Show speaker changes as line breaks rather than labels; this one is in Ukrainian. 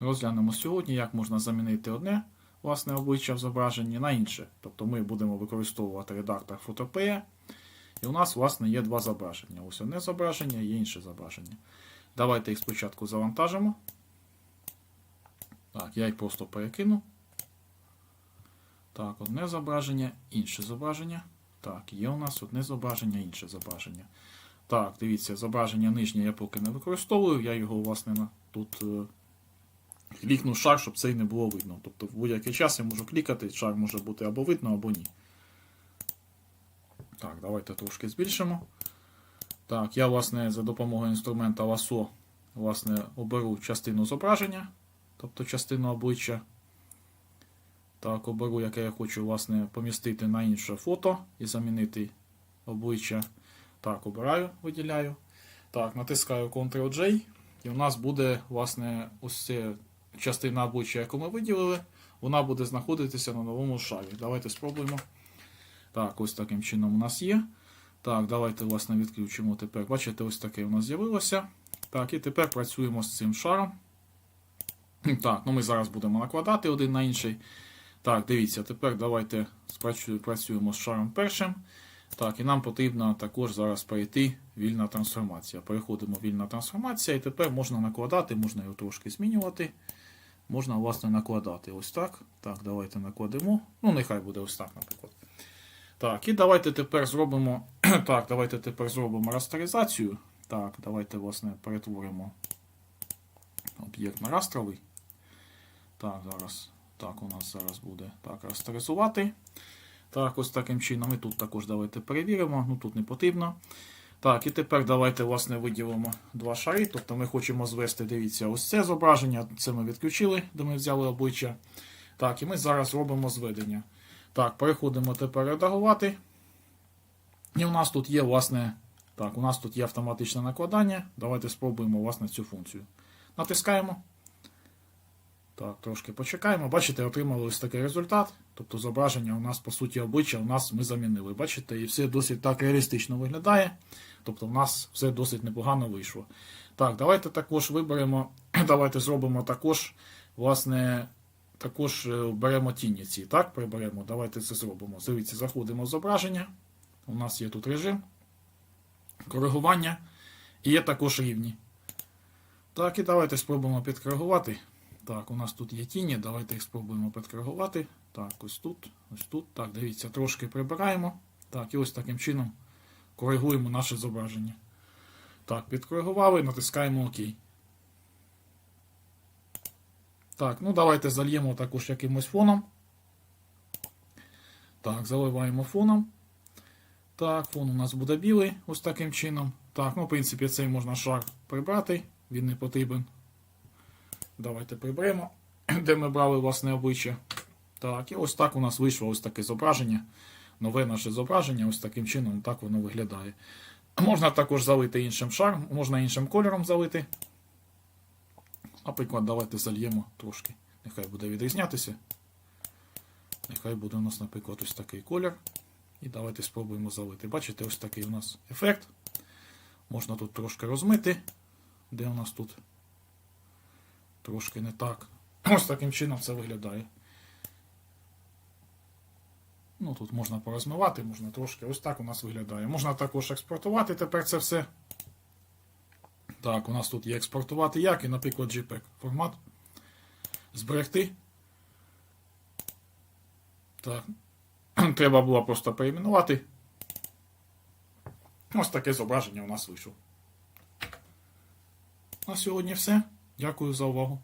Розглянемо сьогодні, як можна замінити одне власне обличчя в зображенні на інше. Тобто ми будемо використовувати редактор Photopea, і у нас, власне, є два зображення. Ось одне зображення, є інше зображення. Давайте їх спочатку завантажимо. Так, я їх просто перекину. Так, одне зображення, інше зображення. Так, є у нас одне зображення, інше зображення. Так, дивіться, зображення нижнє я поки не використовую, я його, власне, тут е, клікну шар, щоб це й не було видно. Тобто в будь-який час я можу клікати, шар може бути або видно, або ні. Так, давайте трошки збільшимо. Так, я, власне, за допомогою інструмента ласо власне, оберу частину зображення, тобто частину обличчя. Так, оберу, яке я хочу власне, помістити на інше фото і замінити обличчя. Так, обираю, виділяю. Так, натискаю Ctrl-J, і у нас буде, власне, ось ця частина обличчя, яку ми виділили, вона буде знаходитися на новому шарі. Давайте спробуємо. Так, ось таким чином у нас є. Так, давайте, власне, відключимо тепер. Бачите, ось таке у нас з'явилося. Так, і тепер працюємо з цим шаром. Так, ну ми зараз будемо накладати один на інший. Так, дивіться, тепер давайте працюємо з шаром першим. Так, і нам потрібно також зараз перейти вільна трансформація. Переходимо вільна трансформація, і тепер можна накладати, можна його трошки змінювати. Можна, власне, накладати ось так. Так, давайте накладемо. Ну, нехай буде ось так, наприклад. Так, і давайте тепер зробимо. Так, давайте тепер зробимо растеризацію. Так, давайте, власне, перетворимо об'єкт на растровий. Так, зараз. Так, у нас зараз буде так растеризувати. Так, ось таким чином. І тут також давайте перевіримо. Ну тут не потрібно. Так, і тепер давайте, власне, виділимо два шари. Тобто ми хочемо звести, дивіться, ось це зображення. Це ми відключили, де ми взяли обличчя. Так, і ми зараз робимо зведення. Так, переходимо тепер редагувати. І у нас тут є, власне, так, у нас тут є автоматичне накладання. Давайте спробуємо, власне, цю функцію. Натискаємо. Так, трошки почекаємо. Бачите, отримали ось такий результат. Тобто зображення у нас, по суті, обличчя у нас ми замінили. Бачите, і все досить так реалістично виглядає. Тобто в нас все досить непогано вийшло. Так, давайте також виберемо, давайте зробимо також, власне, також е, беремо тіні ці. Так, приберемо. Давайте це зробимо. Дивіться, заходимо в зображення. У нас є тут режим, коригування і є також рівні. Так, і давайте спробуємо підкоригувати. Так, у нас тут є тіні, давайте їх спробуємо підкоригувати. Так, ось тут, ось тут. Так, дивіться, трошки прибираємо. Так, і ось таким чином коригуємо наше зображення. Так, підкоригували, натискаємо ОК. Так, ну давайте зальємо також якимось фоном. Так, заливаємо фоном. Так, фон у нас буде білий, ось таким чином. Так, ну, в принципі, цей можна шар прибрати, він не потрібен. Давайте приберемо, де ми брали власне обличчя. Так, і ось так у нас вийшло ось таке зображення. Нове наше зображення, ось таким чином так воно виглядає. Можна також залити іншим шаром, можна іншим кольором залити. Наприклад, давайте зальємо трошки. Нехай буде відрізнятися. Нехай буде у нас, наприклад, ось такий колір. І давайте спробуємо залити. Бачите, ось такий у нас ефект. Можна тут трошки розмити, де у нас тут трошки не так. Ось таким чином це виглядає. Ну, тут можна порозмивати, можна трошки. Ось так у нас виглядає. Можна також експортувати тепер це все. Так, у нас тут є експортувати як і, наприклад, JPEG формат. Зберегти. Так. Треба було просто перейменувати. Ось таке зображення у нас вийшло. На сьогодні все. Дякую за увагу.